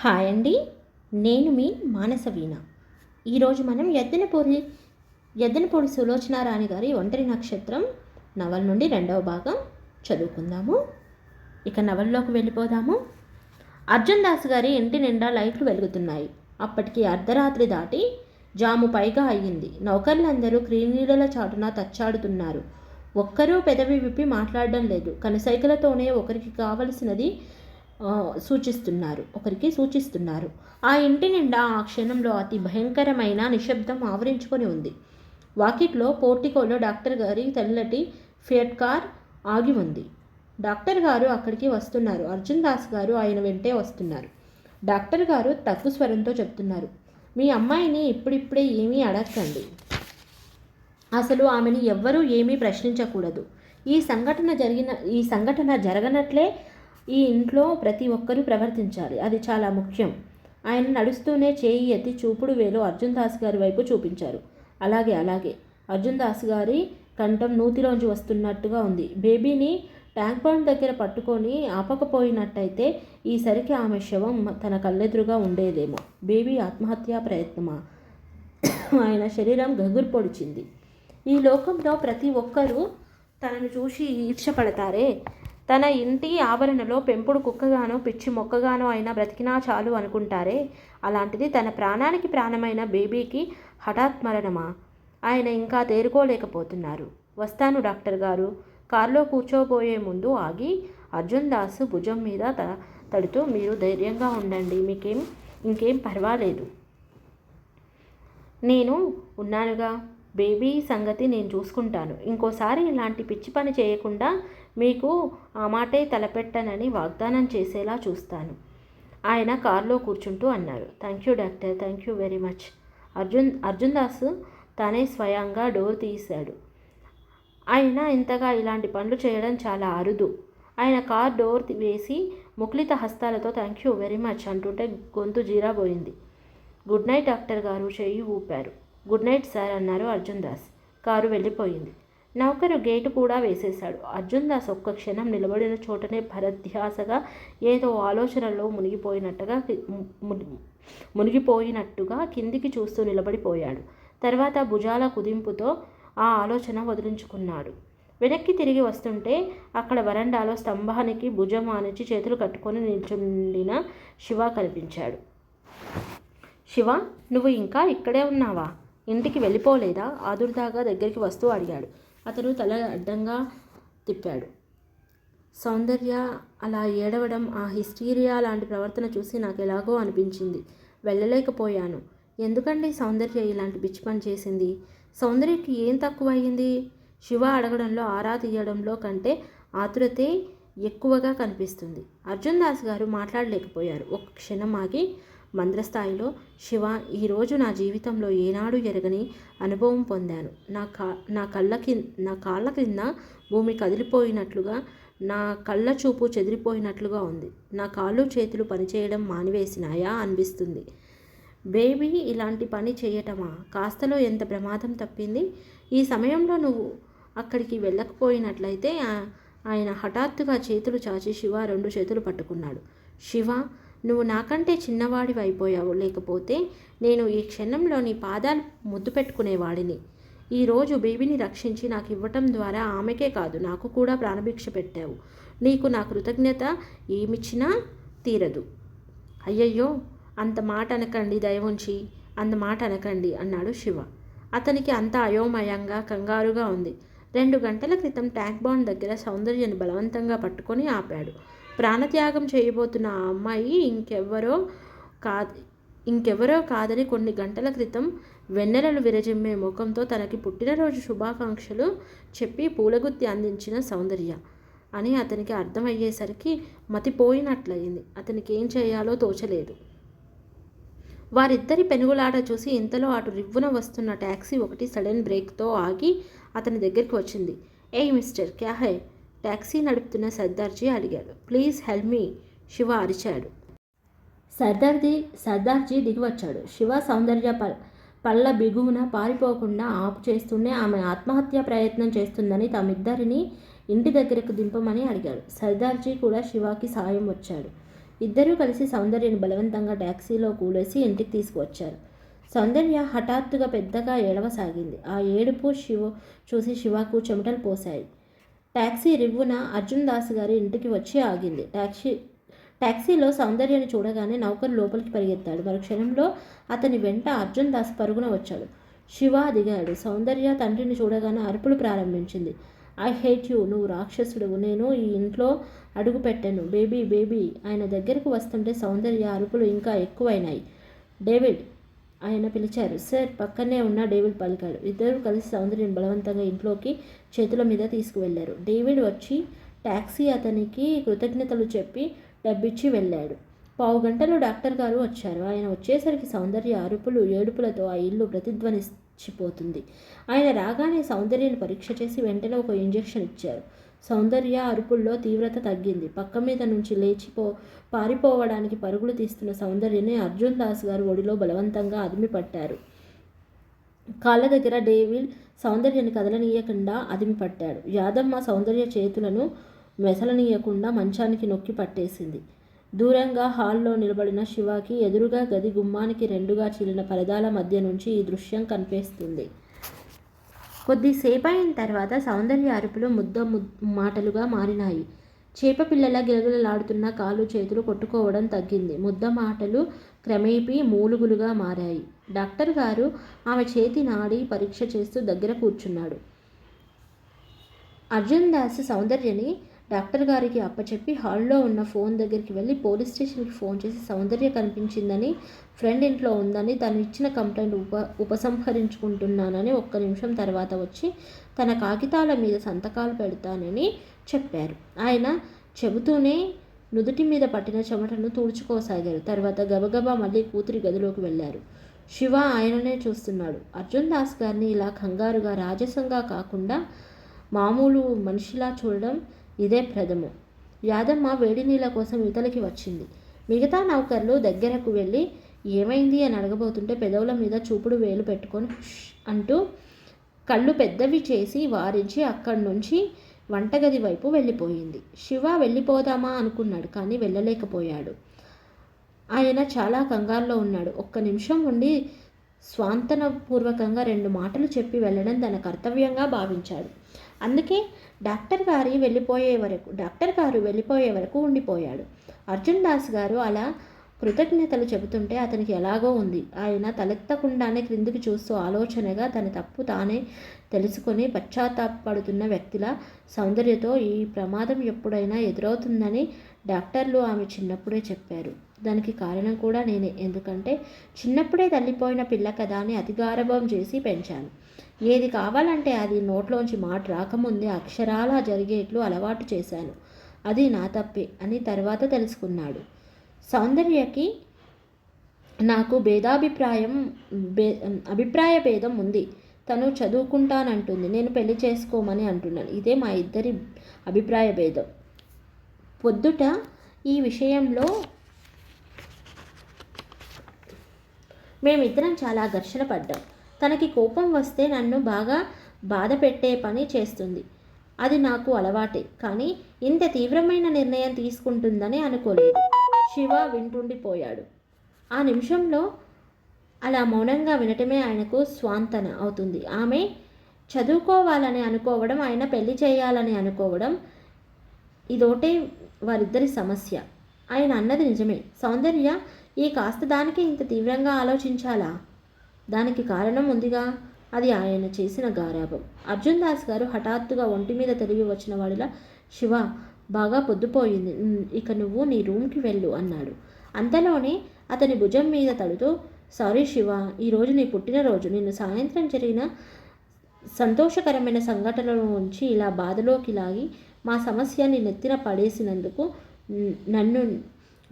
Hi అండి. నేను మీ మానస వీణ. ఈరోజు మనం ఎద్దనపూడి ఎద్దనపూడి సులోచనారాణి గారి ఒంటరి నక్షత్రం నవల నుండి రెండవ భాగం చదువుకుందాము. ఇక నవల్లోకి వెళ్ళిపోదాము. అర్జున్ దాస్ గారి ఇంటి నిండా లైట్లు వెలుగుతున్నాయి. అప్పటికి అర్ధరాత్రి దాటి జాము పైగా అయ్యింది. నౌకర్లందరూ క్రీనీడల చాటున తచ్చాడుతున్నారు. ఒక్కరూ పెదవి విప్పి మాట్లాడడం లేదు. కనుసైకలతోనే ఒకరికి కావలసినది సూచిస్తున్నారు. ఒకరికి సూచిస్తున్నారు. ఆ ఇంటి నిండా ఆ క్షణంలో అతి భయంకరమైన నిశ్శబ్దం ఆవరించుకొని ఉంది. వాకిట్లో పోర్టికోలో డాక్టర్ గారి తెల్లటి ఫియట్ కార్ ఆగి ఉంది. డాక్టర్ గారు అక్కడికి వస్తున్నారు. అర్జున్ దాస్ గారు ఆయన వెంటే వస్తున్నారు. డాక్టర్ గారు తక్కువ స్వరంతో చెప్తున్నారు. మీ అమ్మాయిని ఇప్పుడిప్పుడే ఏమీ అడగండి అసలు ఆమెను ఎవ్వరూ ఏమీ ప్రశ్నించకూడదు. ఈ సంఘటన జరిగిన ఈ సంఘటన జరగనట్లే ఈ ఇంట్లో ప్రతి ఒక్కరూ ప్రవర్తించాలి. అది చాలా ముఖ్యం. ఆయన నడుస్తూనే చేయి ఎత్తి చూపుడు వేలు అర్జున్ దాస్ గారి వైపు చూపించారు. అలాగే అలాగే. అర్జున్ దాస్ గారి కంఠం నూతిలోంచి వస్తున్నట్టుగా ఉంది. బేబీని ట్యాంక్ పాండ్ దగ్గర పట్టుకొని ఆపకపోయినట్టయితే ఈసరికి ఆమె శవం తన కళ్ళెదురుగా ఉండేదేమో. బేబీ ఆత్మహత్యా ప్రయత్నమా? ఆయన శరీరం గగురు పొడిచింది. ఈ లోకంలో ప్రతి ఒక్కరూ తనను చూసి ఈర్షపడతారే తన ఇంటి ఆవరణలో పెంపుడు కుక్కగానో పిచ్చి మొక్కగానో అయినా బ్రతికినా చాలు అనుకుంటారే? అలాంటిది తన ప్రాణానికి ప్రాణమైన బేబీకి హఠాత్ మరణమా? ఆయన ఇంకా తేరుకోలేకపోతున్నారు. వస్తాను డాక్టర్ గారు. కారులో కూర్చోబోయే ముందు ఆగి అర్జున్ దాస్ భుజం మీద త తడుతూ మీరు ధైర్యంగా ఉండండి మీకేం ఇంకేం పర్వాలేదు. నేను ఉన్నానుగా. బేబీ సంగతి నేను చూసుకుంటాను. ఇంకోసారి ఇలాంటి పిచ్చి పని చేయకుండా మీకు ఆ మాటే తలపెట్టనని వాగ్దానం చేసేలా చూస్తాను. ఆయన కారులో కూర్చుంటూ అన్నారు. Thank you doctor thank you very much. Arjun Arjun Das తానే స్వయంగా డోర్ తీశాడు. ఆయన ఇంతగా ఇలాంటి పనులు చేయడం చాలా అరుదు. ఆయన కార్ డోర్ వేసి ముక్లిత హస్తాలతో థ్యాంక్ యూ వెరీ మచ్ అంటుంటే గొంతు జీరాబోయింది. గుడ్ నైట్ డాక్టర్ గారు చేయి ఊపారు. గుడ్ నైట్ సార్ అన్నారు అర్జున్ దాస్. కారు వెళ్ళిపోయింది. నౌకరు గేటు కూడా వేసేశాడు. అర్జున్ దాస్ ఒక్క క్షణం నిలబడిన చోటనే భరధ్యాసగా ఏదో ఆలోచనలో మునిగిపోయినట్టుగా మునిగిపోయినట్టుగా కిందికి చూస్తూ నిలబడిపోయాడు. తర్వాత భుజాల కుదింపుతో ఆ ఆలోచన వదిలించుకున్నాడు. వెనక్కి తిరిగి వస్తుంటే అక్కడ వరండాలో స్తంభానికి భుజం ఆనించి చేతులు కట్టుకొని నిల్చుండిన శివ కనిపించాడు. శివ నువ్వు ఇంకా ఇక్కడే ఉన్నావా? ఇంటికి వెళ్ళిపోలేదా? ఆదుర్దాగా దగ్గరికి వస్తూ అడిగాడు. అతను తల అడ్డంగా తిప్పాడు. సౌందర్య అలా ఏడవడం ఆ హిస్టీరియా లాంటి ప్రవర్తన చూసి నాకు ఎలాగో అనిపించింది. వెళ్ళలేకపోయాను. ఎందుకండి సౌందర్య ఇలాంటి పిచ్చి పని చేసింది? సౌందర్యకి ఏం తక్కువ అయ్యింది శివ అడగడంలో ఆరా తీయడంలో కంటే ఆతురతే ఎక్కువగా కనిపిస్తుంది. అర్జున్ దాస్ గారు మాట్లాడలేకపోయారు. ఒక క్షణం ఆగి మంద్రస్థాయిలో శివ ఈరోజు నా జీవితంలో ఏనాడు ఎరగని అనుభవం పొందాను. నా కా నా కళ్ళ కింద నా కాళ్ళ క్రింద భూమి కదిలిపోయినట్లుగా నా కళ్ళ చూపు చెదిరిపోయినట్లుగా ఉంది. నా కాళ్ళు చేతులు పనిచేయడం మానివేసినాయా అనిపిస్తుంది. బేబీ ఇలాంటి పని చేయటమా? కాస్తలో ఎంత ప్రమాదం తప్పింది? ఈ సమయంలో నువ్వు అక్కడికి వెళ్ళకపోయినట్లయితే ఆయన హఠాత్తుగా చేతులు చాచి శివ రెండు చేతులు పట్టుకున్నాడు. శివ నువ్వు నాకంటే చిన్నవాడివి అయిపోయావు లేకపోతే నేను ఈ క్షణంలో నీ పాదాలు ముద్దు పెట్టుకునేవాడిని. ఈరోజు బేబీని రక్షించి నాకు ఇవ్వటం ద్వారా ఆమెకే కాదు నాకు కూడా ప్రాణభిక్ష పెట్టావు. నీకు నా కృతజ్ఞత ఏమిచ్చినా తీరదు. అయ్యయ్యో అంత మాట అనకండి దయవుంచి అంత మాట అనకండి అన్నాడు శివ. అతనికి అంత అయోమయంగా కంగారుగా ఉంది. రెండు గంటల క్రితం ట్యాంక్ బాండ్ దగ్గర సౌందర్యను బలవంతంగా పట్టుకొని ఆపాడు. ప్రాణత్యాగం చేయబోతున్న ఆ అమ్మాయి ఇంకెవ్వరో కా ఇంకెవరో కాదని కొన్ని గంటల క్రితం వెన్నెలను విరజిమ్మే ముఖంతో తనకి పుట్టినరోజు శుభాకాంక్షలు చెప్పి పూలగుత్తి అందించిన సౌందర్య అని అతనికి అర్థమయ్యేసరికి మతిపోయినట్లయింది. అతనికి ఏం చేయాలో తోచలేదు. వారిద్దరి పెనుగులాట చూసి ఇంతలో అటు రివ్వున వస్తున్న ట్యాక్సీ ఒకటి సడన్ బ్రేక్తో ఆగి అతని దగ్గరికి వచ్చింది. ఏయ్ మిస్టర్ క్యా హై? ట్యాక్సీ నడుపుతున్న సర్దార్జీ అడిగాడు. ప్లీజ్ హెల్ప్ మీ శివ అరిచాడు. సర్దార్జీ సర్దార్జీ దిగివచ్చాడు. శివ సౌందర్య ప పళ్ళ బిగువున పారిపోకుండా ఆపు చేస్తూనే ఆమె ఆత్మహత్య ప్రయత్నం చేస్తుందని తమిద్దరిని ఇంటి దగ్గరకు దింపమని అడిగాడు. సర్దార్జీ కూడా శివాకి సాయం వచ్చాడు. ఇద్దరూ కలిసి సౌందర్యని బలవంతంగా ట్యాక్సీలో కూలేసి ఇంటికి తీసుకువచ్చారు. సౌందర్య హఠాత్తుగా పెద్దగా ఏడవసాగింది. ఆ ఏడుపు శివ చూసి శివకు చెమటలు పోశాయి. ట్యాక్సీ రివ్వున అర్జున్ దాస్ గారి ఇంటికి వచ్చి ఆగింది. ట్యాక్సీ ట్యాక్సీలో సౌందర్యాన్ని చూడగానే నౌకరు లోపలికి పరిగెత్తాడు. మరుక్షణంలో అతని వెంట అర్జున్ దాస్ పరుగున వచ్చాడు. శివ దిగాడు. సౌందర్య తండ్రిని చూడగానే అరుపులు ప్రారంభించింది. I hate you. నువ్వు రాక్షసుడు నేను ఈ ఇంట్లో అడుగు పెట్టాను. Baby baby. ఆయన దగ్గరకు వస్తుంటే సౌందర్య అరుపులు ఇంకా ఎక్కువైనాయి. డేవిడ్ ఆయన పిలిచారు. సార్ పక్కనే ఉన్న డేవిడ్ పలికాడు. ఇద్దరు కలిసి సౌందర్యని బలవంతంగా ఇంట్లోకి చేతుల మీద తీసుకువెళ్ళారు. డేవిడ్ వచ్చి ట్యాక్సీ అతనికి కృతజ్ఞతలు చెప్పి డబ్బిచ్చి వెళ్ళాడు. పావు గంటలో డాక్టర్ గారు వచ్చారు. ఆయన వచ్చేసరికి సౌందర్య అరుపులు ఏడుపులతో ఆ ఇల్లు ప్రతిధ్వనించిపోతుంది. ఆయన రాగానే సౌందర్యని పరీక్ష చేసి వెంటనే ఒక ఇంజెక్షన్ ఇచ్చారు. సౌందర్య అరుపుల్లో తీవ్రత తగ్గింది. పక్క మీద నుంచి లేచిపో పారిపోవడానికి పరుగులు తీస్తున్న సౌందర్యని అర్జున్ దాస్ గారు ఒడిలో బలవంతంగా అదిమి పట్టారు కాళ్ళ దగ్గర డేవిడ్ సౌందర్యని కదలనీయకుండా అదిమి పట్టాడు యాదమ్మ సౌందర్య చేతులను మెసలనీయకుండా మంచానికి నొక్కి పట్టేసింది. దూరంగా హాల్లో నిలబడిన శివాకి ఎదురుగా గది గుమ్మానికి రెండుగా చీలిన పరదాల మధ్య నుంచి ఈ దృశ్యం కనిపిస్తుంది. కొద్దిసేపు అయిన తర్వాత సౌందర్య అరుపులు ముద్ద ముద్ మాటలుగా మారినాయి. చేప పిల్లల గిలగిలలాడుతున్న కాళ్ళు చేతులు కొట్టుకోవడం తగ్గింది. ముద్ద మాటలు క్రమేపీ మూలుగులుగా మారాయి. డాక్టర్ గారు ఆమె చేతి నాడి పరీక్ష చేస్తూ దగ్గర కూర్చున్నాడు. అర్జున్ దాస్ సౌందర్యని డాక్టర్ గారికి అప్పచెప్పి హాల్లో ఉన్న ఫోన్ దగ్గరికి వెళ్ళి పోలీస్ స్టేషన్కి ఫోన్ చేసి సౌందర్య కనిపించిందని ఫ్రెండ్ ఇంట్లో ఉందని తను ఇచ్చిన కంప్లైంట్ ఉప ఉపసంహరించుకుంటున్నానని ఒక్క నిమిషం తర్వాత వచ్చి తన కాగితాల మీద సంతకాలు పెడతానని చెప్పారు. ఆయన చెబుతూనే నుదుటి మీద పట్టిన చెమటను తుడుచుకోసాగారు. తర్వాత గబగబా మళ్ళీ కూతురి గదిలోకి వెళ్ళారు. శివ ఆయననే చూస్తున్నాడు. అర్జున్ దాస్ గారిని ఇలా కంగారుగా రాజసంగా కాకుండా మామూలు మనిషిలా చూడడం ఇదే ప్రథమం. యాదమ్మ వేడి నీళ్ళ కోసం ఇతలకి వచ్చింది. మిగతా నౌకర్లు దగ్గరకు వెళ్ళి ఏమైంది అని అడగబోతుంటే పెదవుల మీద చూపుడు వేలు పెట్టుకొని అంటూ కళ్ళు పెద్దవి చేసి వారించి అక్కడి నుంచి వంటగది వైపు వెళ్ళిపోయింది. శివ వెళ్ళిపోదామా అనుకున్నాడు కానీ వెళ్ళలేకపోయాడు. ఆయన చాలా కంగారులో ఉన్నాడు. ఒక్క నిమిషం ఉండి స్వాంతనపూర్వకంగా రెండు మాటలు చెప్పి వెళ్ళడం తన కర్తవ్యంగా భావించాడు. అందుకే డాక్టర్ గారి వెళ్ళిపోయే వరకు డాక్టర్ గారు వెళ్ళిపోయే వరకు ఉండిపోయాడు. అర్జున్ దాస్ గారు అలా కృతజ్ఞతలు చెబుతుంటే అతనికి ఎలాగో ఉంది. ఆయన తలెత్తకుండానే క్రిందికి చూస్తూ ఆలోచనగా తన తప్పు తానే తెలుసుకొని పశ్చాత్తాపడుతున్న వ్యక్తుల సౌందర్యతో ఈ ప్రమాదం ఎప్పుడైనా ఎదురవుతుందని డాక్టర్లు ఆమె చిన్నప్పుడే చెప్పారు. దానికి కారణం కూడా నేనే. ఎందుకంటే చిన్నప్పుడే తల్లిపోయిన పిల్ల కదా అని అతిగారభం చేసి పెంచాను. ఏది కావాలంటే అది నోట్లోంచి మాట రాకముందే అక్షరాలా జరిగేట్లు అలవాటు చేశాను. అది నా తప్పే అని తర్వాత తెలుసుకున్నాడు. సౌందర్యకి నాకు భేదాభిప్రాయం భే అభిప్రాయ భేదం ఉంది. తను చదువుకుంటానంటుంది. నేను పెళ్ళి చేసుకోమని అంటున్నాను ఇదే మా ఇద్దరి అభిప్రాయ భేదం. పొద్దుట ఈ విషయంలో మేమిద్దరం చాలా ఘర్షణ పడ్డాం. తనకి కోపం వస్తే నన్ను బాగా బాధ పెట్టే పని చేస్తుంది. అది నాకు అలవాటే కానీ ఇంత తీవ్రమైన నిర్ణయం తీసుకుంటుందని అనుకోలేదు. శివ వింటుండిపోయాడు. ఆ నిమిషంలో అలా మౌనంగా వినటమే ఆయనకు స్వాంతన అవుతుంది. ఆమె చదువుకోవాలని అనుకోవడం ఆయన పెళ్ళి చేయాలని అనుకోవడం ఇదోటే వారిద్దరి సమస్య. ఆయన అన్నది నిజమే. సౌందర్య ఈ కాస్త దానికి ఇంత తీవ్రంగా ఆలోచించాలా? దానికి కారణం ఉందిగా. అది ఆయన చేసిన గారాభం. అర్జున్ దాస్ గారు హఠాత్తుగా ఒంటి మీద తిరిగి వచ్చిన వాడిలా శివ బాగా పొద్దుపోయింది. ఇక నువ్వు నీ రూమ్కి వెళ్ళు అన్నాడు. అంతలోనే అతని భుజం మీద తడుతూ సారీ శివ ఈరోజు నీ పుట్టినరోజు. నిన్ను సాయంత్రం జరిగిన సంతోషకరమైన సంఘటనల నుంచి ఇలా బాధలోకి లాగి మా సమస్యని నెత్తిన పడేసినందుకు నన్ను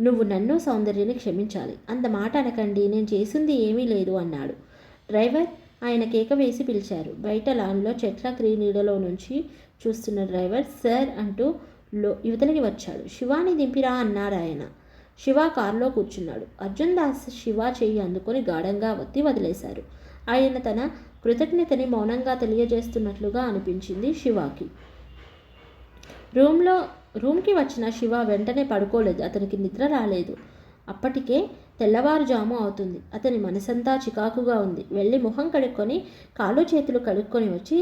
నువ్వు నన్ను సౌందర్యని క్షమించాలి. అంత మాట అనకండి. నేను చేసింది ఏమీ లేదు అన్నాడు. డ్రైవర్ ఆయన కేక వేసి పిలిచారు. బయట లాన్లో చెట్ల క్రీనీడలో నుంచి చూస్తున్న డ్రైవర్ సార్ అంటూ లో యువతలకి వచ్చాడు. శివాని దింపిరా అన్నాడు ఆయన. శివ కారులో కూర్చున్నాడు. అర్జున్ దాస్ శివ చెయ్యి అందుకొని గాఢంగా వత్తి వదిలేశారు. ఆయన తన కృతజ్ఞతని మౌనంగా తెలియజేస్తున్నట్లుగా అనిపించింది శివాకి. రూమ్లో రూమ్కి వచ్చిన శివ వెంటనే పడుకోలేదు. అతనికి నిద్ర రాలేదు. అప్పటికే తెల్లవారుజాము అవుతుంది. అతని మనసంతా చికాకుగా ఉంది. వెళ్ళి ముఖం కడుక్కొని కాళ్ళు చేతులు కడుక్కొని వచ్చి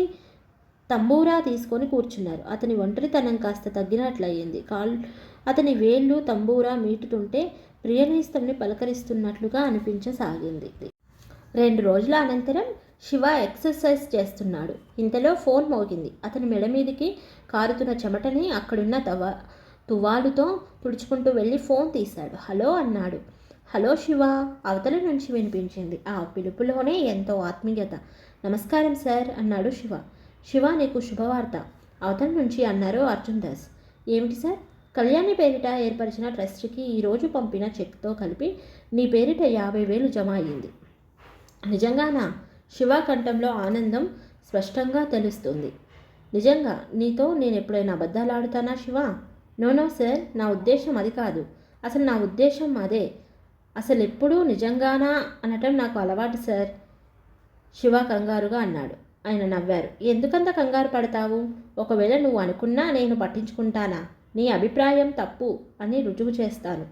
తంబూరా తీసుకొని కూర్చున్నారు. అతని ఒంటరితనం కాస్త తగ్గినట్లయింది. కాళ్ళు అతని వేళ్ళు తంబూరా మీటుతుంటే ప్రియనీస్తంని పలకరిస్తున్నట్లుగా అనిపించసాగింది. రెండు రోజుల అనంతరం శివ ఎక్సర్సైజ్ చేస్తున్నాడు. ఇంతలో ఫోన్ మోగింది. అతని మెడ మీదికి కారుతున్న చెమటని అక్కడున్న తవ తువాలుతో తుడుచుకుంటూ వెళ్ళి ఫోన్ తీశాడు. హలో అన్నాడు. హలో శివ. అవతల నుంచి వినిపించింది. ఆ పిలుపులోనే ఎంతో ఆత్మీయత. నమస్కారం సార్ అన్నాడు శివ. శివ నీకు శుభవార్త. అవతల నుంచి అన్నారు అర్జున్ దాస్. ఏమిటి సార్? కళ్యాణి పేరిట ఏర్పరిచిన ట్రస్ట్కి ఈరోజు పంపిన చెక్తో కలిపి నీ పేరిట యాభై వేలు జమ అయ్యింది. నిజంగానా? శివ కంఠంలో ఆనందం స్పష్టంగా తెలుస్తుంది. నిజంగా నీతో నేను ఎప్పుడైనా అబద్ధాలు ఆడుతానా శివ? నో నో సార్ నా ఉద్దేశం అది కాదు. అసలు నా ఉద్దేశం అదే. అసలు ఎప్పుడూ నిజంగానా అనటం నాకు అలవాటు సార్. శివ కంగారుగా అన్నాడు. ఆయన నవ్వారు. ఎందుకంత కంగారు పడతావు? ఒకవేళ నువ్వు అనుకున్నా నేను పట్టించుకుంటానా? నీ అభిప్రాయం తప్పు అని రుజువు చేస్తాను.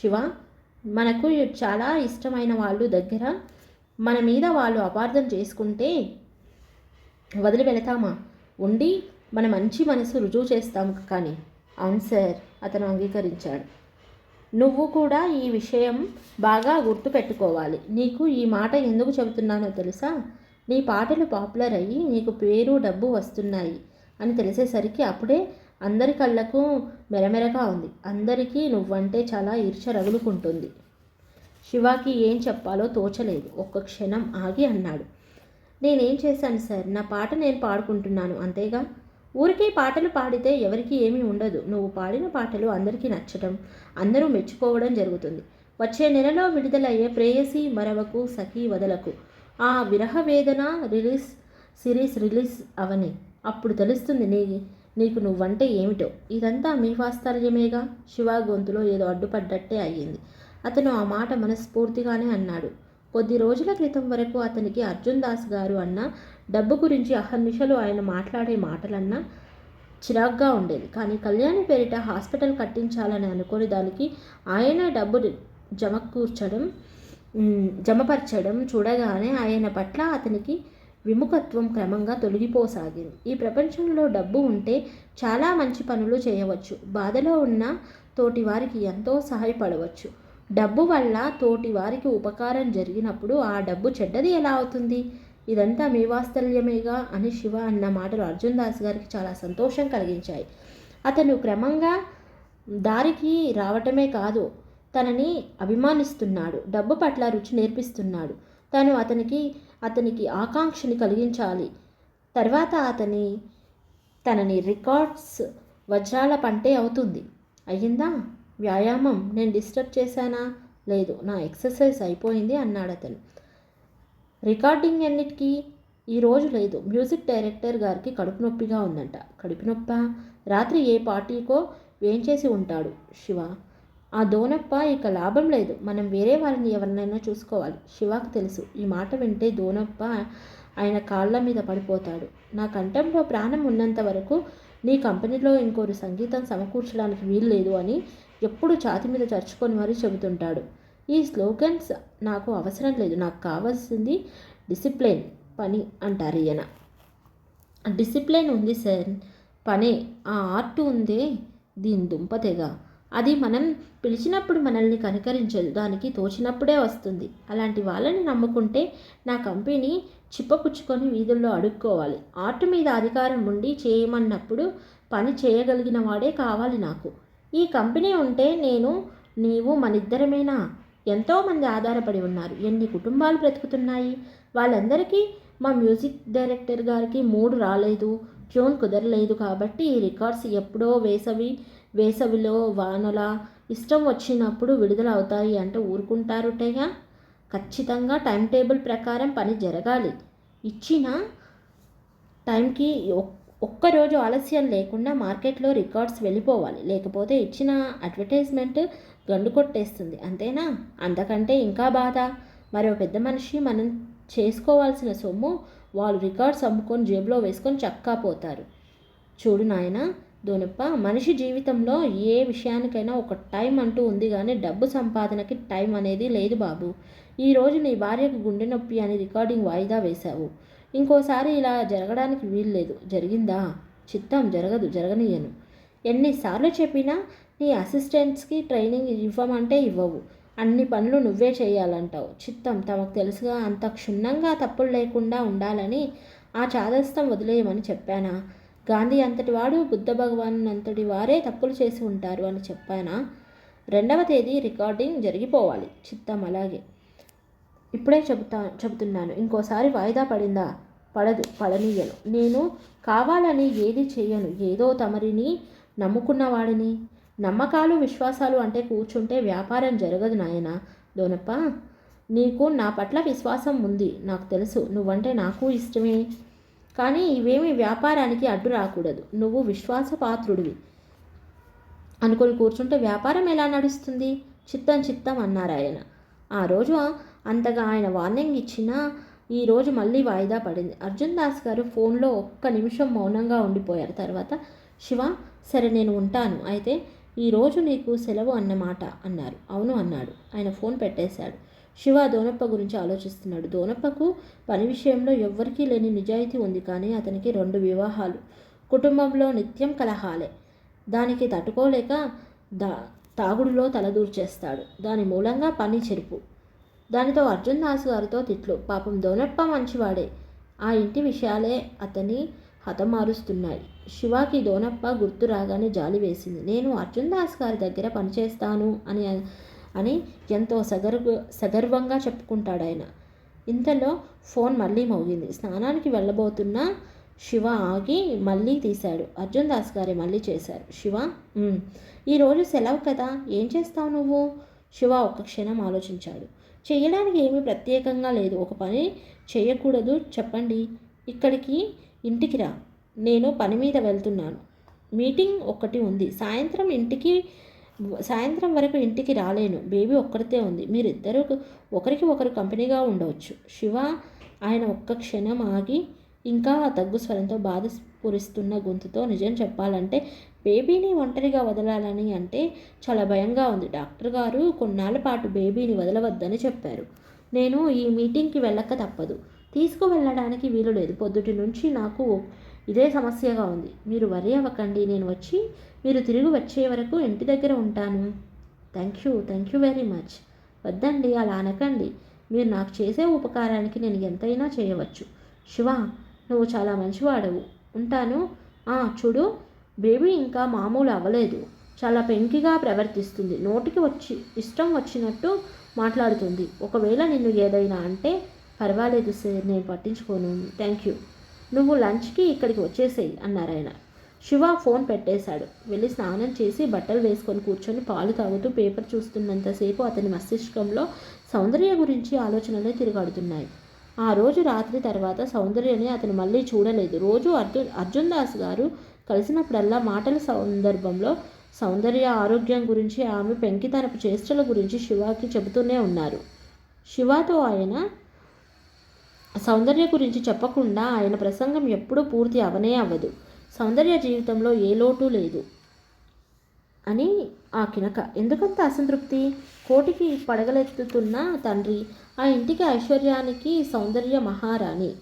శివ మనకు చాలా ఇష్టమైన వాళ్ళు దగ్గర మన మీద వాళ్ళు అపార్థం చేసుకుంటే వదిలి వెళతామా? ఉండి మన మంచి మనసు రుజువు చేస్తాము కానీ. అవును సార్ అతను అంగీకరించాడు. నువ్వు కూడా ఈ విషయం బాగా గుర్తుపెట్టుకోవాలి. నీకు ఈ మాట ఎందుకు చెబుతున్నానో తెలుసా? నీ పాటలు పాపులర్ అయ్యి నీకు పేరు డబ్బు వస్తున్నాయి అని తెలిసేసరికి అప్పుడే అందరి కళ్ళకు మెరమెరగా ఉంది. అందరికీ నువ్వంటే చాలా ఈర్ష రగులుకుంటుంది. శివాకి ఏం చెప్పాలో తోచలేదు. ఒక్క క్షణం ఆగి అన్నాడు. నేనేం చేశాను సార్? నా పాట నేను పాడుకుంటున్నాను అంతేగా? ఊరికే పాటలు పాడితే ఎవరికి ఏమీ ఉండదు. నువ్వు పాడిన పాటలు అందరికీ నచ్చటం అందరూ మెచ్చుకోవడం జరుగుతుంది. వచ్చే నెలలో విడుదలయ్యే ప్రేయసి మరవకు సఖీ వదలకు. ఆ విరహ వేదన రిలీజ్ సిరీస్ రిలీజ్ అవని. అప్పుడు తెలుస్తుంది నీ నీకు నువ్వంటే ఏమిటో. ఇదంతా మీ వాస్తల్యమేగా శివ గొంతులో ఏదో అడ్డుపడ్డట్టే అయ్యింది. అతను ఆ మాట మనస్ఫూర్తిగానే అన్నాడు. కొద్ది రోజుల క్రితం వరకు అతనికి అర్జున్ దాస్ గారు అన్న డబ్బు గురించి అహర్నిశలు ఆయన మాట్లాడే మాటలన్నా చిరాగ్గా ఉండేది. కానీ కళ్యాణి పేరిట హాస్పిటల్ కట్టించాలని అనుకుని దానికి ఆయన డబ్బు జమకూర్చడం జమపరచడం చూడగానే ఆయన పట్ల అతనికి విముఖత్వం క్రమంగా తొలగిపోసాగింది. ఈ ప్రపంచంలో డబ్బు ఉంటే చాలా మంచి పనులు చేయవచ్చు. బాధలో ఉన్న తోటి వారికి ఎంతో సహాయపడవచ్చు. డబ్బు వల్ల తోటి వారికి ఉపకారం జరిగినప్పుడు ఆ డబ్బు చెడ్డది ఎలా అవుతుంది? ఇదంతా మీ వాత్సల్యమేగా? అని శివ అన్న మాటలు అర్జున్ దాస్ గారికి చాలా సంతోషం కలిగించాయి. అతను క్రమంగా దారికి రావటమే కాదు తనని అభిమానిస్తున్నాడు డబ్బు పట్ల రుచి నేర్పిస్తున్నాడు. తను అతనికి అతనికి ఆకాంక్షని కలిగించాలి. తర్వాత అతని తనని రికార్డ్స్ వజ్రాల పంటే అవుతుంది. అయ్యిందా? వ్యాయామం నేను డిస్టర్బ్ చేశానా? లేదు నా ఎక్సర్సైజ్ అయిపోయింది అన్నాడు అతను. రికార్డింగ్ ఎన్నిటికీ? ఈరోజు లేదు. మ్యూజిక్ డైరెక్టర్ గారికి కడుపు నొప్పిగా ఉందంట. కడుపు నొప్ప? రాత్రి ఏ పార్టీకో వేంచేసి ఉంటాడు? శివ. ఆ దోనప్ప ఇక లాభం లేదు. మనం వేరే వారిని ఎవరినైనా చూసుకోవాలి. శివకు తెలుసు. ఈ మాట వింటే దోనప్ప ఆయన కాళ్ళ మీద పడిపోతాడు. నా కంఠంలో ప్రాణం ఉన్నంత వరకు నీ కంపెనీలో ఇంకోరు సంగీతం సమకూర్చడానికి వీలు లేదు అని ఎప్పుడు ఛాతి మీద చర్చుకొని మరీ చెబుతుంటాడు. ఈ స్లోగన్స్ నాకు అవసరం లేదు. నాకు కావాల్సింది డిసిప్లిన్ పని అంటారు ఈయన. డిసిప్లిన్ ఉంది సార్. పనే. ఆ ఆర్ట్ ఉందే దీని దుంపతెగ. అది మనం పిలిచినప్పుడు మనల్ని కనికరించదు. దానికి తోచినప్పుడే వస్తుంది. అలాంటి వాళ్ళని నమ్ముకుంటే నా కంపెనీ చిప్పపుచ్చుకొని వీధుల్లో అడుక్కోవాలి. ఆర్ట్ మీద అధికారం ఉండి చేయమన్నప్పుడు పని చేయగలిగిన వాడే కావాలి నాకు. ఈ కంపెనీ ఉంటే నేను నీవు మనిద్దరమేనా? ఎంతోమంది ఆధారపడి ఉన్నారు. ఎన్ని కుటుంబాలు బ్రతుకుతున్నాయి? వాళ్ళందరికీ మా మ్యూజిక్ డైరెక్టర్ గారికి మూడు రాలేదు ట్యూన్ కుదరలేదు కాబట్టి ఈ రికార్డ్స్ ఎప్పుడో వేసవి వేసవిలో వానల ఇష్టం వచ్చినప్పుడు విడుదల అవుతాయి అంటే ఊరుకుంటారుటేగా ఖచ్చితంగా టైం టేబుల్ ప్రకారం పని జరగాలి. ఇచ్చిన టైంకి ఒక్కరోజు ఆలస్యం లేకుండా మార్కెట్లో రికార్డ్స్ వెళ్ళిపోవాలి. లేకపోతే ఇచ్చిన అడ్వర్టైజ్మెంట్ గండు కొట్టేస్తుంది. అంతేనా? అంతకంటే ఇంకా బాధ? మరో పెద్ద మనిషి మనం చేసుకోవాల్సిన సొమ్ము వాళ్ళు రికార్డ్స్ అమ్ముకొని జేబులో వేసుకొని చక్కా పోతారు. చూడు నాయన దోనప్ప మనిషి జీవితంలో ఏ విషయానికైనా ఒక టైం అంటూ ఉంది కానీ డబ్బు సంపాదనకి టైం అనేది లేదు బాబు. ఈరోజు నీ భార్యకు గుండె నొప్పి అని రికార్డింగ్ వాయిదా వేశావు. ఇంకోసారి ఇలా జరగడానికి వీల్లేదు. జరిగిందా? చిత్తం జరగదు జరగనీయను. ఎన్నిసార్లు చెప్పినా నీ అసిస్టెంట్స్కి ట్రైనింగ్ ఇవ్వమంటే ఇవ్వవు. అన్ని పనులు నువ్వే చేయాలంటావు. చిత్తం తమకు తెలుసుగా అంత క్షుణ్ణంగా తప్పులు లేకుండా ఉండాలని ఆ చాదస్తం వదిలేయమని చెప్పానా? గాంధీ అంతటి వాడు బుద్ధ భగవాన్ అంతటి వారే తప్పులు చేసి ఉంటారు అని చెప్పానా? రెండవ తేదీ రికార్డింగ్ జరిగిపోవాలి. చిత్తం అలాగే. ఇప్పుడే చెబుతా చెబుతున్నాను. ఇంకోసారి వాయిదా పడిందా? పడదు పడనీయను. నేను కావాలని ఏది చేయను ఏదో తమరిని నమ్ముకున్నవాడిని నమ్మకాలు విశ్వాసాలు అంటే కూర్చుంటే వ్యాపారం జరగదు నాయన. దోనప్ప నీకు నా పట్ల విశ్వాసం ఉంది. నాకు తెలుసు. నువ్వంటే నాకు ఇష్టమే. కానీ ఇవేమి వ్యాపారానికి అడ్డు రాకూడదు. నువ్వు విశ్వాసపాత్రుడివి. అనుకుని కూర్చుంటే వ్యాపారం ఎలా నడుస్తుంది? చిత్తం చిత్తం అన్నారు ఆయన ఆ రోజు అంతగా ఆయన వార్నింగ్ ఇచ్చినా ఈరోజు మళ్ళీ వాయిదా పడింది. అర్జున్ దాస్ గారు ఫోన్లో ఒక్క నిమిషం మౌనంగా ఉండిపోయారు. తర్వాత శివ సరే నేను ఉంటాను. అయితే ఈరోజు నీకు సెలవు అన్నమాట అన్నారు. అవును అన్నాడు. ఆయన ఫోన్ పెట్టేశాడు. శివ దోనప్ప గురించి ఆలోచిస్తున్నాడు. దోనప్పకు పని విషయంలో ఎవ్వరికీ లేని నిజాయితీ ఉంది. కానీ అతనికి రెండు వివాహాలు. కుటుంబంలో నిత్యం కలహాలే. దానికి తట్టుకోలేక దా తాగుడులో తలదూర్చేస్తాడు. దాని మూలంగా పని చెరుపు. దానితో అర్జున్ దాస్ గారితో తిట్లు. పాపం దోనప్ప మంచివాడే. ఆ ఇంటి విషయాలే అతని హతమారుస్తున్నాయి. శివాకి దోనప్ప గుర్తు రాగానే జాలి వేసింది. నేను అర్జున్ దాస్ గారి దగ్గర పనిచేస్తాను అని అని ఎంతో సగర్వ సగర్వంగా చెప్పుకుంటాడు ఆయన. ఇంతలో ఫోన్ మళ్ళీ మోగింది. స్నానానికి వెళ్ళబోతున్న శివ ఆగి మళ్ళీ తీశాడు. అర్జున్ దాస్ గారే మళ్ళీ చేశారు. శివ ఈరోజు సెలవు కదా. ఏం చేస్తావు నువ్వు? శివ ఒక్క క్షణం ఆలోచించాడు. చేయడానికి ఏమీ ప్రత్యేకంగా లేదు. ఒక పని చేయకూడదు. చెప్పండి. ఇక్కడికి ఇంటికి రా. నేను పని మీద వెళ్తున్నాను. మీటింగ్ ఒకటి ఉంది. సాయంత్రం ఇంటికి సాయంత్రం వరకు ఇంటికి రాలేను. బేబీ ఒక్కరితే ఉంది. మీరిద్దరూ ఒకరికి ఒకరు కంపెనీగా ఉండవచ్చు శివ ఆయన ఒక్క క్షణం ఆగి ఇంకా దగ్గు స్వరంతో బాధ పూరిస్తున్న గొంతుతో నిజం చెప్పాలంటే బేబీని ఒంటరిగా వదలాలని అంటే చాలా భయంగా ఉంది. డాక్టర్ గారు కొన్నాళ్ళ పాటు బేబీని వదలవద్దని చెప్పారు. నేను ఈ మీటింగ్కి వెళ్ళక తప్పదు. తీసుకువెళ్ళడానికి వీలు లేదు పొద్దుటి నుంచి నాకు ఇదే సమస్యగా ఉంది. మీరు వరి అవ్వకండి. నేను వచ్చి మీరు తిరిగి వచ్చే వరకు ఇంటి దగ్గర ఉంటాను. Thank you. Thank you very much. వద్దండి. అలా అనకండి. మీరు నాకు చేసే ఉపకారానికి నేను ఎంతైనా చేయవచ్చు. శివ నువ్వు చాలా మంచివాడవు. ఉంటాను. చూడు. బేబీ ఇంకా మామూలు అవ్వలేదు. చాలా పెంకిగా ప్రవర్తిస్తుంది. నోటికి వచ్చి ఇష్టం వచ్చినట్టు మాట్లాడుతుంది. ఒకవేళ నిన్ను ఏదైనా అంటే పర్వాలేదు సార్ నేను పట్టించుకోను. Thank you. నువ్వు లంచ్కి ఇక్కడికి వచ్చేసేయి అన్నారు ఆయన. శివ ఫోన్ పెట్టేశాడు. వెళ్ళి స్నానం చేసి బట్టలు వేసుకొని కూర్చొని పాలు తాగుతూ పేపర్ చూస్తున్నంతసేపు అతని మస్తిష్కంలో సౌందర్య గురించి ఆలోచనలే తిరుగాడుతున్నాయి. ఆ రోజు రాత్రి తర్వాత సౌందర్యని అతను మళ్ళీ చూడలేదు. రోజు అర్జున్ అర్జున్ దాస్ గారు కలిసినప్పుడల్లా మాటల సందర్భంలో సౌందర్య ఆరోగ్యం గురించి ఆమె పెంకితనపు చేష్టల గురించి శివాకి చెబుతూనే ఉన్నారు. శివాతో ఆయన సౌందర్య గురించి చెప్పకుండా ఆయన ప్రసంగం ఎప్పుడూ పూర్తి అవనే అవ్వదు. సౌందర్య జీవితంలో ఏ లోటు లేదు అని ఆ కినక. ఎందుకంత అసంతృప్తి? కోటికి పడగలెత్తుతున్న తండ్రి ఆ ఇంటికి ఐశ్వర్యానికి సౌందర్య మహారాణి.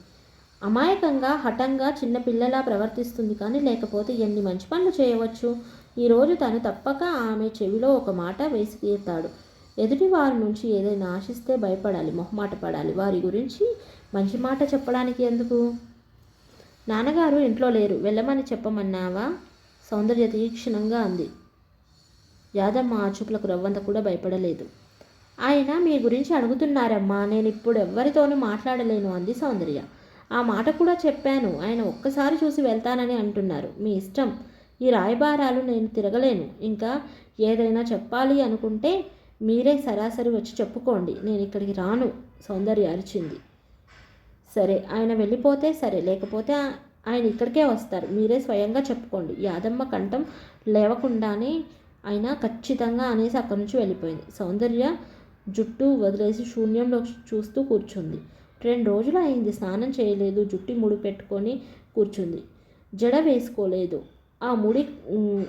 అమాయకంగా హఠంగా చిన్నపిల్లలా ప్రవర్తిస్తుంది కానీ లేకపోతే ఎన్ని మంచి పనులు చేయవచ్చు? ఈరోజు తను తప్పక ఆమె చెవిలో ఒక మాట వేసి తీరుతాడు. ఎదుటి వారి నుంచి ఏదైనా ఆశిస్తే భయపడాలి మొహమాట పడాలి. వారి గురించి మంచి మాట చెప్పడానికి ఎందుకు? నాన్నగారు ఇంట్లో లేరు. వెళ్ళమని చెప్పమన్నావా? సౌందర్య తీక్షణంగా అంది. యాదమ్మ ఆ చూపులకు రవ్వంత కూడా భయపడలేదు. ఆయన మీ గురించి అడుగుతున్నారమ్మా. నేను ఇప్పుడు ఎవ్వరితోనూ మాట్లాడలేను అంది సౌందర్య. ఆ మాట కూడా చెప్పాను. ఆయన ఒక్కసారి చూసి వెళ్తానని అంటున్నారు. మీ ఇష్టం. ఈ రాయబారాలు నేను తిరగలేను. ఇంకా ఏదైనా చెప్పాలి అనుకుంటే మీరే సరాసరి వచ్చి చెప్పుకోండి. నేను ఇక్కడికి రాను. సౌందర్య అరిచింది. సరే ఆయన వెళ్ళిపోతే సరే. లేకపోతే ఆయన ఇక్కడికే వస్తారు. మీరే స్వయంగా చెప్పుకోండి. యాదమ్మ కంఠం లేవకుండానే ఆయన ఖచ్చితంగా అనేసి అక్కడి నుంచి వెళ్ళిపోయింది. సౌందర్య జుట్టు వదిలేసి శూన్యంలో చూస్తూ కూర్చుంది. రెండు రోజులు అయింది స్నానం చేయలేదు జుట్టి ముడి పెట్టుకొని కూర్చుంది. జడ వేసుకోలేదు. ఆ ముడి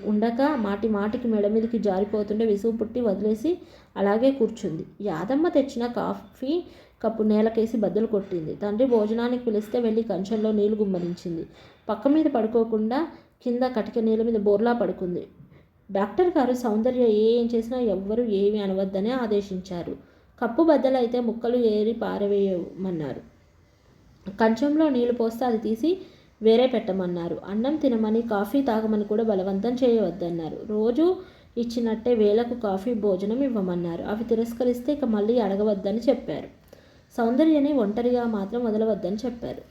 ఉండక మాటి మాటికి మెడ మీదకి జారిపోతుంటే విసుగు పుట్టి వదిలేసి అలాగే కూర్చుంది. యాదమ్మ తెచ్చిన కాఫీ కప్పు నేలకేసి బద్దలు కొట్టింది. తండ్రి భోజనానికి పిలిస్తే వెళ్ళి కంచెల్లో నీళ్ళు గుమ్మరించింది. పక్క మీద పడుకోకుండా కింద కటిక నీళ్ళ మీద బోర్లా పడుకుంది. డాక్టర్ గారు సౌందర్య ఏం చేసినా ఎవ్వరూ ఏమీ అనవద్దని ఆదేశించారు. కప్పు బద్దలైతే ముక్కలు ఏరి పారవేయమన్నారు. కంచంలో నీళ్ళు పోస్తే అది తీసి వేరే పెట్టమన్నారు. అన్నం తినమని కాఫీ తాగమని కూడా బలవంతం చేయవద్దన్నారు. రోజు ఇచ్చినట్టే వేలకు కాఫీ భోజనం ఇవ్వమన్నారు. అవి తిరస్కరిస్తే ఇక మళ్ళీ అడగవద్దని చెప్పారు. సౌందర్యని ఒంటరిగా మాత్రం వదలవద్దని చెప్పారు.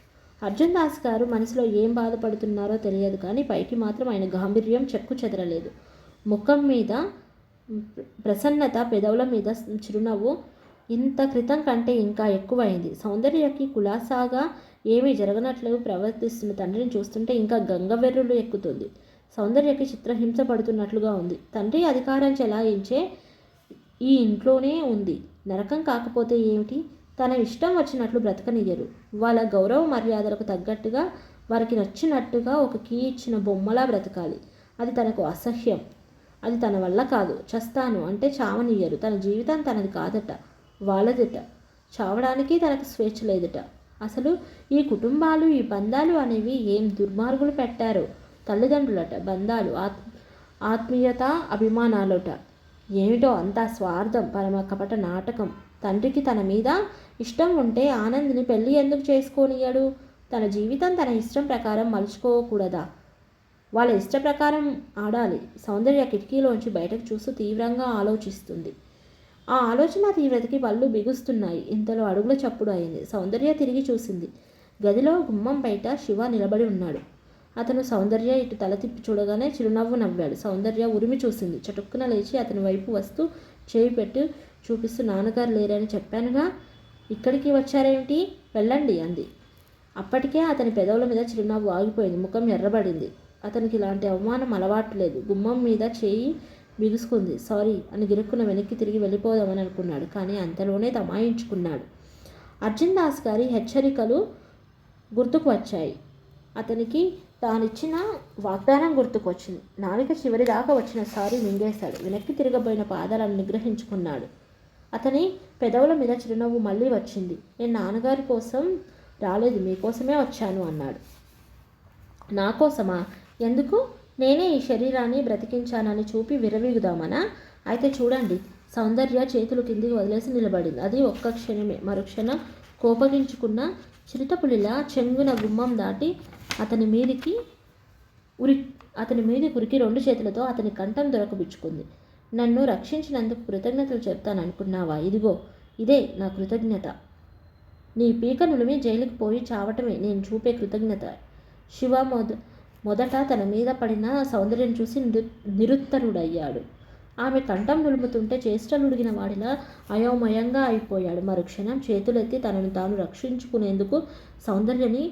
అర్జున్ దాస్ గారు మనసులో ఏం బాధపడుతున్నారో తెలియదు కానీ పైకి మాత్రం ఆయన గాంభీర్యం చెక్కు చెదరలేదు. ముఖం మీద ప్రసన్నత పెదవుల మీద చిరునవ్వు ఇంత క్రితం కంటే ఇంకా ఎక్కువైంది. సౌందర్యకి కులాసాగా ఏమీ జరగనట్లు ప్రవర్తిస్తున్న తండ్రిని చూస్తుంటే ఇంకా గంగవెర్రులు ఎక్కుతుంది. సౌందర్యకి చిత్రహింస పడుతున్నట్లుగా ఉంది. తండ్రి అధికారం చెలాయించే ఈ ఇంట్లోనే ఉంది. నరకం కాకపోతే ఏమిటి? తన ఇష్టం వచ్చినట్లు బ్రతకనియ్యరు. వాళ్ళ గౌరవ మర్యాదలకు తగ్గట్టుగా వారికి నచ్చినట్టుగా ఒక కీ ఇచ్చిన బొమ్మలా బ్రతకాలి. అది తనకు అసహ్యం. అది తన వల్ల కాదు. చస్తాను అంటే చావనియ్యరు. తన జీవితం తనది కాదట. వాళ్ళదిట. చావడానికి తనకు స్వేచ్ఛ లేదుట. అసలు ఈ కుటుంబాలు ఈ బంధాలు అనేవి ఏం దుర్మార్గులు పెట్టారో? తల్లిదండ్రులట బంధాలు ఆత్ ఆత్మీయత అభిమానాలట. ఏమిటో అంతా స్వార్థం పరమ కపట నాటకం. తండ్రికి తన మీద ఇష్టం ఉంటే ఆనందిని పెళ్ళి ఎందుకు చేసుకోనియ్యాడు? తన జీవితం తన ఇష్టం ప్రకారం మలుచుకోకూడదా? వాళ్ళ ఇష్ట ప్రకారం ఆడాలి. సౌందర్య కిటికీలోంచి బయటకు చూస్తూ తీవ్రంగా ఆలోచిస్తుంది. ఆ ఆలోచన తీవ్రతకి పళ్ళు బిగుస్తున్నాయి. ఇంతలో అడుగుల చప్పుడు అయింది. సౌందర్య తిరిగి చూసింది. గదిలో గుమ్మం బయట శివ నిలబడి ఉన్నాడు. అతను సౌందర్య ఇటు తల తిప్పి చూడగానే చిరునవ్వు నవ్వాడు. సౌందర్య ఉరిమి చూసింది. చటుక్కున లేచి అతని వైపు వస్తూ చేయి పెట్టి చూపిస్తూ నాన్నగారు లేరని చెప్పానుగా. ఇక్కడికి వచ్చారేమిటి వెళ్ళండి అంది. అప్పటికే అతని పెదవుల మీద చిరునవ్వు ఆగిపోయింది. ముఖం ఎర్రబడింది. అతనికి ఇలాంటి అవమానం అలవాటు లేదు. గుమ్మం మీద చేయి బిగుసుకుంది. సారీ అని గిరుక్కున వెనక్కి తిరిగి వెళ్ళిపోదామని అనుకున్నాడు. కానీ అంతలోనే తమాయించుకున్నాడు. అర్జున్ దాస్ గారి హెచ్చరికలు గుర్తుకు వచ్చాయి. అతనికి తానిచ్చిన వాగ్దానం గుర్తుకొచ్చింది. నాలుక చివరి దాకా వచ్చిన సారి మింగేశాడు. వెనక్కి తిరగబోయిన పాదాలను నిగ్రహించుకున్నాడు. అతని పెదవుల మీద చిరునవ్వు మళ్ళీ వచ్చింది. నేను నాన్నగారి కోసం రాలేదు. మీకోసమే వచ్చాను అన్నాడు. నా కోసమా? ఎందుకు? నేనే ఈ శరీరాన్ని బ్రతికించానని చూపి విరవీగుదామనా అయితే చూడండి. సౌందర్య చేతులు కిందికి వదిలేసి నిలబడింది. అది ఒక్క క్షణమే. మరుక్షణం కోపగించుకున్న చిరుతపులిలా చెంగున గుమ్మం దాటి అతని మీదికి ఉరి అతని మీది కురికి రెండు చేతులతో అతని కంఠం దొరకబిచ్చుకుంది. నన్ను రక్షించినందుకు కృతజ్ఞతలు చెప్తాను అనుకున్నావా ఇదిగో ఇదే నా కృతజ్ఞత. నీ పీక నులిమి జైలుకి పోయి చావటమే. నేను చూపే కృతజ్ఞత. శివ మొద మొదట తన మీద పడిన సౌందర్యం చూసి నిరు నిరుత్తరుడయ్యాడు. ఆమె కంఠం నులుముతుంటే చేష్టలుడిగిన వాడిలా అయోమయంగా అయిపోయాడు. మరుక్షణం చేతులెత్తి తనను తాను రక్షించుకునేందుకు సౌందర్యని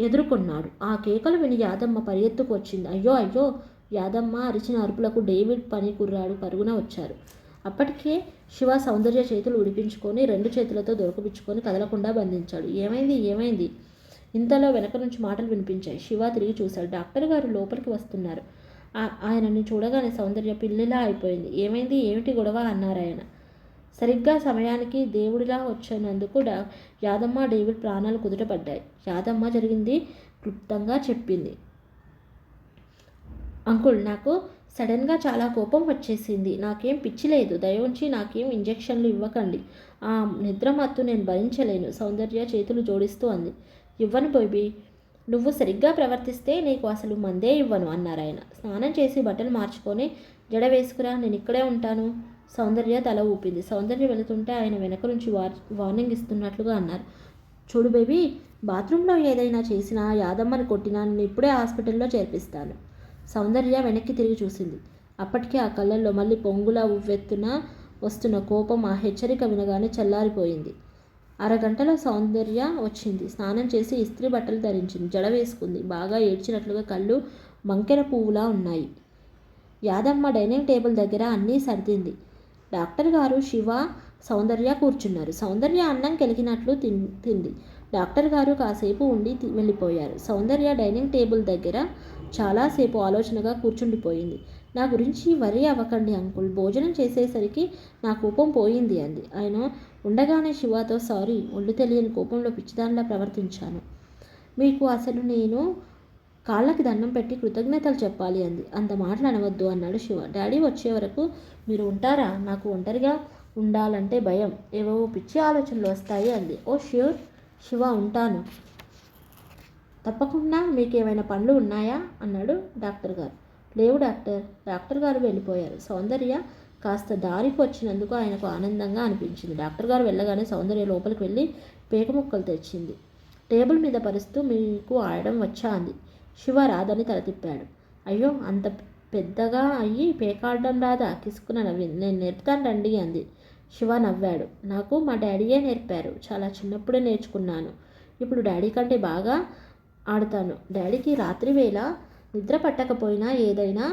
ఎదుర్కొన్నాడు. ఆ కేకలు విని యాదమ్మ పరిగెత్తుకు వచ్చింది. అయ్యో అయ్యో యాదమ్మ అరిచిన అరుపులకు డేవిడ్ పని కుర్రాడు పరుగున వచ్చారు. అప్పటికే శివ సౌందర్య చేతులు ఉడిపించుకొని రెండు చేతులతో దొరకబిచ్చుకొని కదలకుండా బంధించాడు. ఏమైంది? ఏమైంది? ఇంతలో వెనక నుంచి మాటలు వినిపించాయి. శివ తిరిగి చూశాడు. డాక్టర్ గారు లోపలికి వస్తున్నారు. ఆయనని చూడగానే సౌందర్య పిల్లిలా అయిపోయింది. ఏమైంది? ఏమిటి గొడవ? అన్నారు ఆయన. సరిగ్గా సమయానికి దేవుడిలా వచ్చినందుకు డా యాదమ్మ డేవిడ్ ప్రాణాలు కుదుటపడ్డాయి. యాదమ్మ జరిగింది క్లుప్తంగా చెప్పింది. అంకుల్ నాకు సడన్గా చాలా కోపం వచ్చేసింది. నాకేం పిచ్చి లేదు. దయించి నాకేం ఇంజెక్షన్లు ఇవ్వకండి. ఆ నిద్ర మత్తు నేను భరించలేను. సౌందర్య చేతులు జోడిస్తూ అంది. ఇవ్వను బేబీ. నువ్వు సరిగ్గా ప్రవర్తిస్తే నీకు అసలు మందే ఇవ్వను అన్నారు ఆయన. స్నానం చేసి బట్టలు మార్చుకొని జడ వేసుకురా నేను ఇక్కడే ఉంటాను. సౌందర్య తల ఊపింది. సౌందర్య వెళుతుంటే ఆయన వెనక నుంచి వార్ వార్నింగ్ ఇస్తున్నట్లుగా అన్నారు. చూడు బేబీ బాత్రూంలో ఏదైనా చేసినా యాదమ్మని కొట్టినా నేను ఇప్పుడే హాస్పిటల్లో చేర్పిస్తాను. సౌందర్య వెనక్కి తిరిగి చూసింది. అప్పటికే ఆ కళ్ళల్లో మళ్ళీ పొంగులా ఉవ్వెత్తున వస్తున్న కోపం ఆ హెచ్చరిక వినగానే చల్లారిపోయింది. అరగంటలో సౌందర్య వచ్చింది. స్నానం చేసి ఇస్త్రీ బట్టలు ధరించింది. జడ వేసుకుంది. బాగా ఏడ్చినట్లుగా కళ్ళు మంకెర పువ్వులా ఉన్నాయి. యాదమ్మ డైనింగ్ టేబుల్ దగ్గర అన్నీ సర్దింది. డాక్టర్ గారు శివ సౌందర్య కూర్చున్నారు. సౌందర్య అన్నం కలిగినట్లు తిన్ తింది. డాక్టర్ గారు కాసేపు ఉండి వెళ్ళిపోయారు. సౌందర్య డైనింగ్ టేబుల్ దగ్గర చాలాసేపు ఆలోచనగా కూర్చుండిపోయింది. నా గురించి వరి అవ్వకండి అంకుల్. భోజనం చేసేసరికి నా కోపం పోయింది అంది. ఆయన ఉండగానే శివతో సారీ ఒళ్ళు తెలియని కోపంలో పిచ్చిదానిలా ప్రవర్తించాను. మీకు అసలు నేను కాళ్ళకి దండం పెట్టి కృతజ్ఞతలు చెప్పాలి అంది. అంత మాటలు అనవద్దు అన్నాడు శివ. డాడీ వచ్చే వరకు మీరు ఉంటారా? నాకు ఒంటరిగా ఉండాలంటే భయం. ఏవో పిచ్చి ఆలోచనలు వస్తాయి అంది. ఓ ష్యూర్. శివ ఉంటాను. తప్పకుండా మీకు ఏమైనా పనులు ఉన్నాయా? అన్నాడు డాక్టర్ గారు. లేవు డాక్టర్. డాక్టర్ గారు వెళ్ళిపోయారు. సౌందర్య కాస్త దారికి వచ్చినందుకు ఆయనకు ఆనందంగా అనిపించింది. డాక్టర్ గారు వెళ్ళగానే సౌందర్య లోపలికి వెళ్ళి పేక ముక్కలు తెచ్చింది. టేబుల్ మీద పరుస్తూ మీకు ఆడడం వచ్చా అంది. శివ రాదని తల తిప్పాడు అయ్యో అంత పెద్దగా అయ్యి పేకాడడం రాదా? కిసుకున నవ్వింది నేను నేర్పుతాను రండి అంది. శివ నవ్వాడు. నాకు మా డాడీయే నేర్పారు. చాలా చిన్నప్పుడే నేర్చుకున్నాను. ఇప్పుడు డాడీ కంటే బాగా ఆడతాను. డాడీకి రాత్రి వేళ నిద్ర పట్టకపోయినా ఏదైనా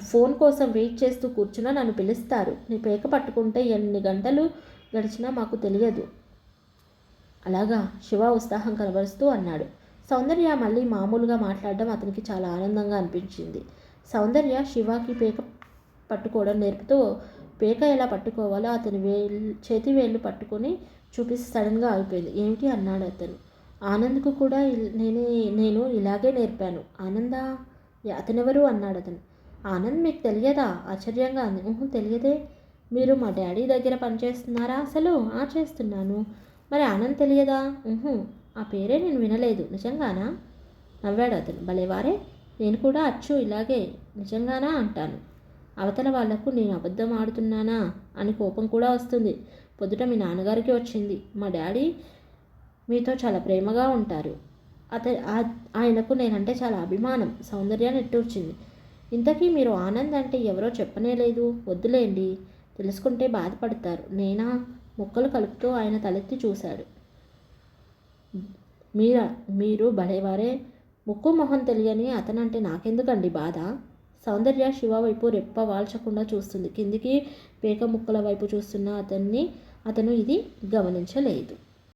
ఫోన్ కోసం వెయిట్ చేస్తూ కూర్చున్నా నన్ను పిలుస్తారు. నీ పేక పట్టుకుంటే ఎన్ని గంటలు గడిచినా మాకు తెలియదు. అలాగా శివ ఉత్సాహం కనబరుస్తూ అన్నాడు. సౌందర్య మళ్ళీ మామూలుగా మాట్లాడడం అతనికి చాలా ఆనందంగా అనిపించింది. సౌందర్య శివకి పేక పట్టుకోవడం నేర్పుతూ పేక ఎలా పట్టుకోవాలో అతని వేలు చేతి వేళ్ళు పట్టుకొని చూపిస్తే సడన్గా ఆగిపోయింది. ఏమిటి? అన్నాడు అతను. ఆనంద్కు కూడా ఇల్- నేనే నేను ఇలాగే నేర్పాను. ఆనందా? అతనెవరు? అన్నాడు అతను. ఆనంద్ మీకు తెలియదా? ఆశ్చర్యంగా అంది. ఊహు తెలియదే. మీరు మా డాడీ దగ్గర పనిచేస్తున్నారా? అసలు ఆ చేస్తున్నాను. మరి ఆనంద్ తెలియదా? ఊహు ఆ పేరే నేను వినలేదు. నిజంగానా? నవ్వాడు అతను. భలేవారే. నేను కూడా అచ్చు ఇలాగే. నిజంగానా? అంటాను. అవతల వాళ్ళకు నేను అబద్ధం ఆడుతున్నానా? అని కోపం కూడా వస్తుంది. పొద్దుట మీ నాన్నగారికి వచ్చింది. మా డాడీ మీతో చాలా ప్రేమగా ఉంటారు. అత ఆ- ఆయనకు నేనంటే చాలా అభిమానం సౌందర్యాన్ని నిట్టూర్చింది ఇంతకీ మీరు ఆనంద్ అంటే ఎవరో చెప్పనే లేదు. వద్దులేండి. తెలుసుకుంటే బాధపడతారు. నేనా? మొక్కలు కలుపుతూ ఆయన తలెత్తి చూశాడు. మీరా? మీరు భలేవారే. ముక్కు మొహం తెలియని అతనంటే నాకెందుకండి బాధ? సౌందర్య శివ వైపు రెప్ప వాల్చకుండా చూస్తుంది. కిందికి పేక ముక్కల వైపు చూస్తున్న అతన్ని అతను ఇది గమనించలేదు.